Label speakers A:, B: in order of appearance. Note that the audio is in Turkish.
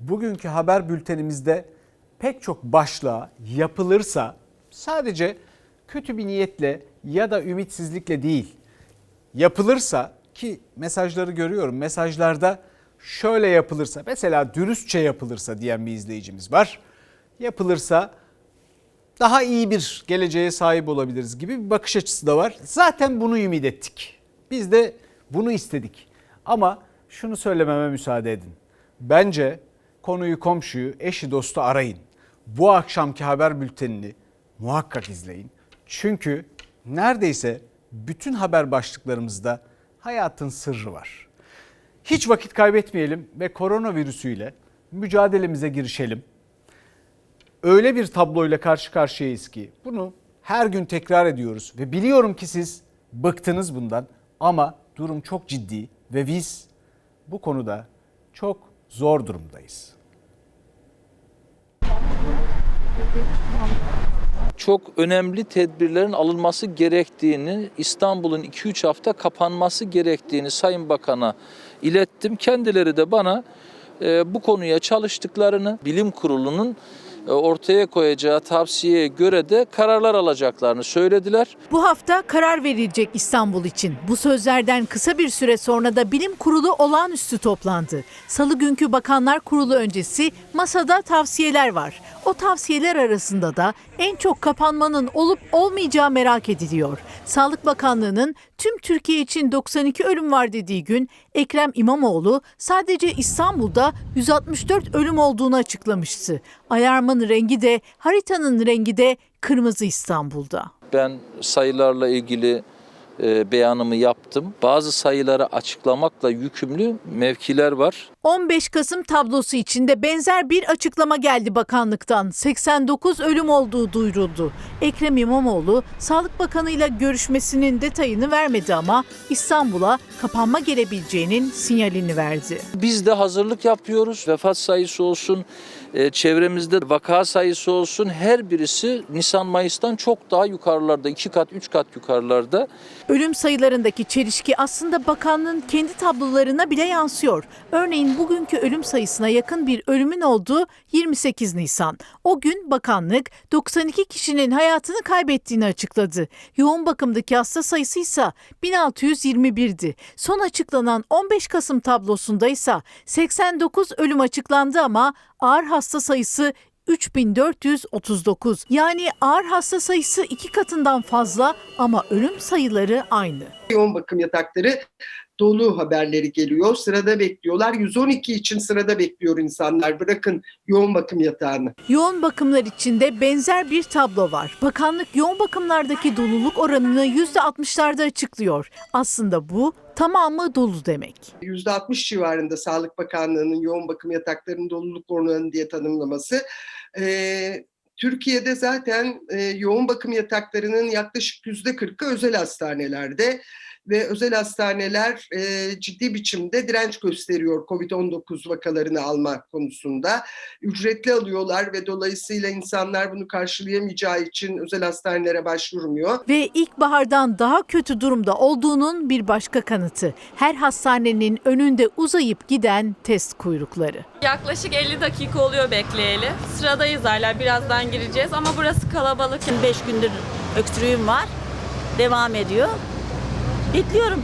A: bugünkü haber bültenimizde pek çok başlığa yapılırsa sadece kötü bir niyetle ya da ümitsizlikle değil yapılırsa ki mesajları görüyorum mesajlarda şöyle yapılırsa mesela dürüstçe yapılırsa diyen bir izleyicimiz var. Yapılırsa daha iyi bir geleceğe sahip olabiliriz gibi bir bakış açısı da var. Zaten bunu ümit ettik. Biz de bunu istedik. Ama şunu söylememe müsaade edin. Bence konuyu komşuyu, eşi dostu arayın. Bu akşamki haber bültenini muhakkak izleyin. Çünkü neredeyse bütün haber başlıklarımızda hayatın sırrı var. Hiç vakit kaybetmeyelim ve koronavirüsüyle mücadelemize girişelim öyle bir tabloyla karşı karşıyayız ki bunu her gün tekrar ediyoruz ve biliyorum ki siz bıktınız bundan ama durum çok ciddi ve biz bu konuda çok zor durumdayız.
B: Çok önemli tedbirlerin alınması gerektiğini, İstanbul'un 2-3 hafta kapanması gerektiğini Sayın Bakan'a ilettim. Kendileri de bana e, bu konuya çalıştıklarını, bilim kurulunun ortaya koyacağı tavsiyeye göre de kararlar alacaklarını söylediler.
C: Bu hafta karar verilecek İstanbul için. Bu sözlerden kısa bir süre sonra da bilim kurulu olağanüstü toplandı. Salı günkü Bakanlar Kurulu öncesi masada tavsiyeler var. O tavsiyeler arasında da en çok kapanmanın olup olmayacağı merak ediliyor. Sağlık Bakanlığı'nın tüm Türkiye için 92 ölüm var dediği gün Ekrem İmamoğlu sadece İstanbul'da 164 ölüm olduğunu açıklamıştı. Ayarmanın rengi de haritanın rengi de kırmızı İstanbul'da.
B: Ben sayılarla ilgili e, beyanımı yaptım. Bazı sayıları açıklamakla yükümlü mevkiler var.
C: 15 Kasım tablosu içinde benzer bir açıklama geldi bakanlıktan. 89 ölüm olduğu duyuruldu. Ekrem İmamoğlu Sağlık Bakanı ile görüşmesinin detayını vermedi ama İstanbul'a kapanma gelebileceğinin sinyalini verdi.
B: Biz de hazırlık yapıyoruz. Vefat sayısı olsun, e, çevremizde vaka sayısı olsun her birisi Nisan-Mayıs'tan çok daha yukarılarda, iki kat, üç kat yukarılarda.
C: Ölüm sayılarındaki çelişki aslında bakanlığın kendi tablolarına bile yansıyor. Örneğin bugünkü ölüm sayısına yakın bir ölümün olduğu 28 Nisan. O gün bakanlık 92 kişinin hayatını kaybettiğini açıkladı. Yoğun bakımdaki hasta sayısı ise 1621'di. Son açıklanan 15 Kasım tablosunda ise 89 ölüm açıklandı ama ağır hasta sayısı 3439. Yani ağır hasta sayısı iki katından fazla ama ölüm sayıları aynı.
D: yoğun bakım yatakları dolu haberleri geliyor. Sırada bekliyorlar. 112 için sırada bekliyor insanlar. Bırakın yoğun bakım yatağını.
C: Yoğun bakımlar içinde benzer bir tablo var. Bakanlık yoğun bakımlardaki doluluk oranını %60'larda açıklıyor. Aslında bu tamamı dolu demek.
D: %60 civarında Sağlık Bakanlığı'nın yoğun bakım yataklarının doluluk oranı diye tanımlaması. Ee, Türkiye'de zaten e, yoğun bakım yataklarının yaklaşık %40'ı özel hastanelerde ve özel hastaneler e, ciddi biçimde direnç gösteriyor COVID-19 vakalarını alma konusunda. Ücretli alıyorlar ve dolayısıyla insanlar bunu karşılayamayacağı için özel hastanelere başvurmuyor.
C: Ve ilkbahardan daha kötü durumda olduğunun bir başka kanıtı. Her hastanenin önünde uzayıp giden test kuyrukları.
E: Yaklaşık 50 dakika oluyor bekleyeli. Sıradayız hala birazdan gireceğiz ama burası kalabalık.
F: 5 gündür öksürüğüm var. Devam ediyor. Bekliyorum.